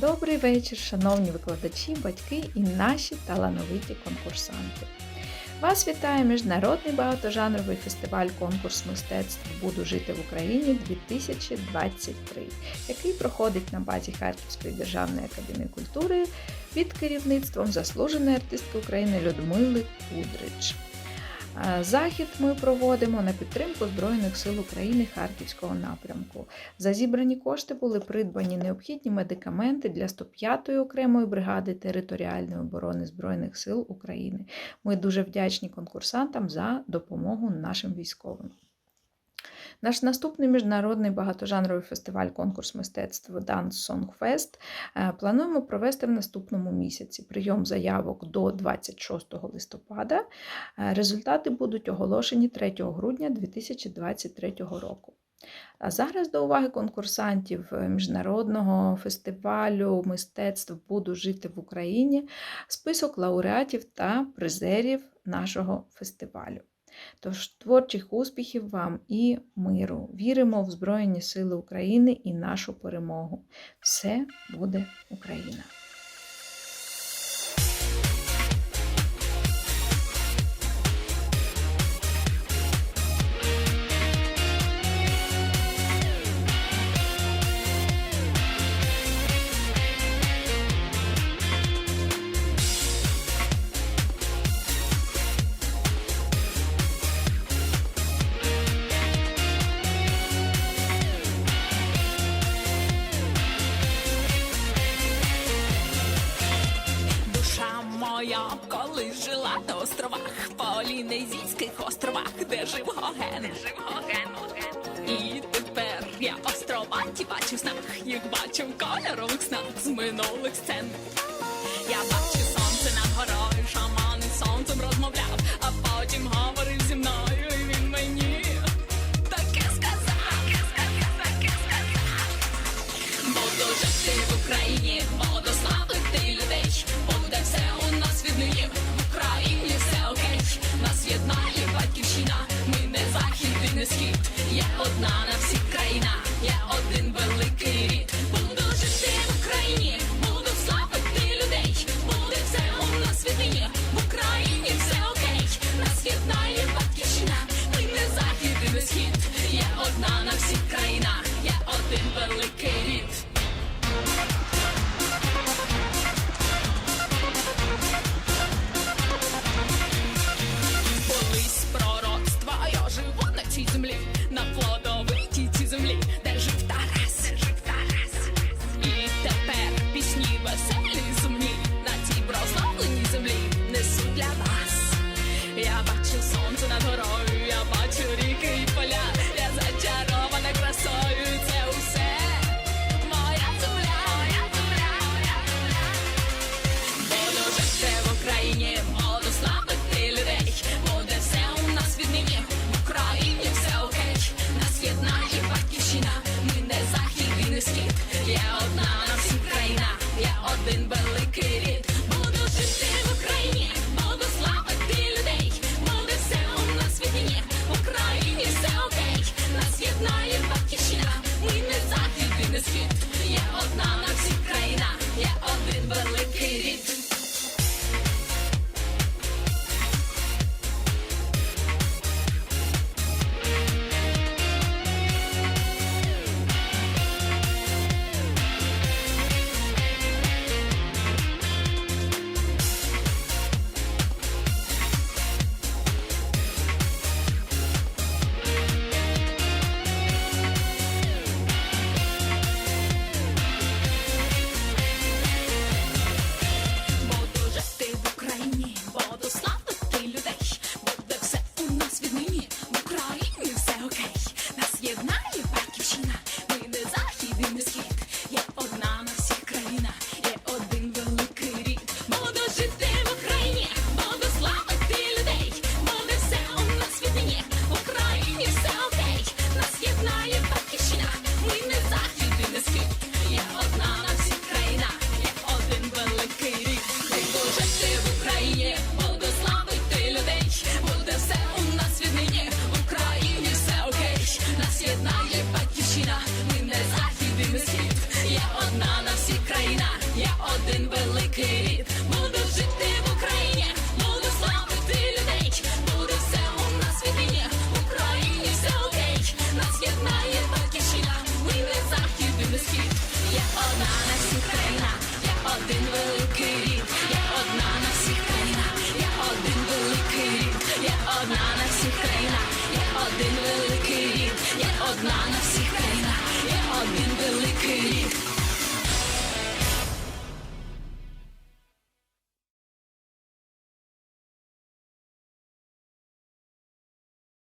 Добрий вечір, шановні викладачі, батьки і наші талановиті конкурсанти. Вас вітає Міжнародний багатожанровий фестиваль конкурс мистецтв Буду жити в Україні 2023, який проходить на базі Харківської державної академії культури під керівництвом заслуженої артистки України Людмили Кудрич. Е, Захід ми проводимо на підтримку Збройних сил України Харківського напрямку. За зібрані кошти були придбані необхідні медикаменти для 105-ї окремої бригади територіальної оборони Збройних сил України. Ми дуже вдячні конкурсантам за допомогу нашим військовим. Наш наступний міжнародний багатожанровий фестиваль конкурс мистецтв Dance Song Fest е, плануємо провести в наступному місяці. Прийом заявок до 26 листопада. Е, Результати будуть оголошені 3 грудня 2023 року. А зараз до уваги конкурсантів е, міжнародного фестивалю мистецтв Буду жити в Україні список лауреатів та призерів нашого фестивалю. Тож творчих успіхів вам і миру. Віримо в Збройні Сили України і нашу перемогу. Все буде Україна! Колись жила на островах, Полінезійських островах, де жив Гоген. Де жив Гоген. І тепер я острова ті бачу в снах, їх бачу в кольорових снах з минулих сцен. Я бачу сонце над горою, шаман із сонцем розмовляв, а потім говорив зі мною, і він мені таке сказав. Таке сказав. Буду жити в Україні, Є одна на всіх країна, я один великий рід. Буду жити в Україні, На всіх країна, я один великий рід. Буду жити night.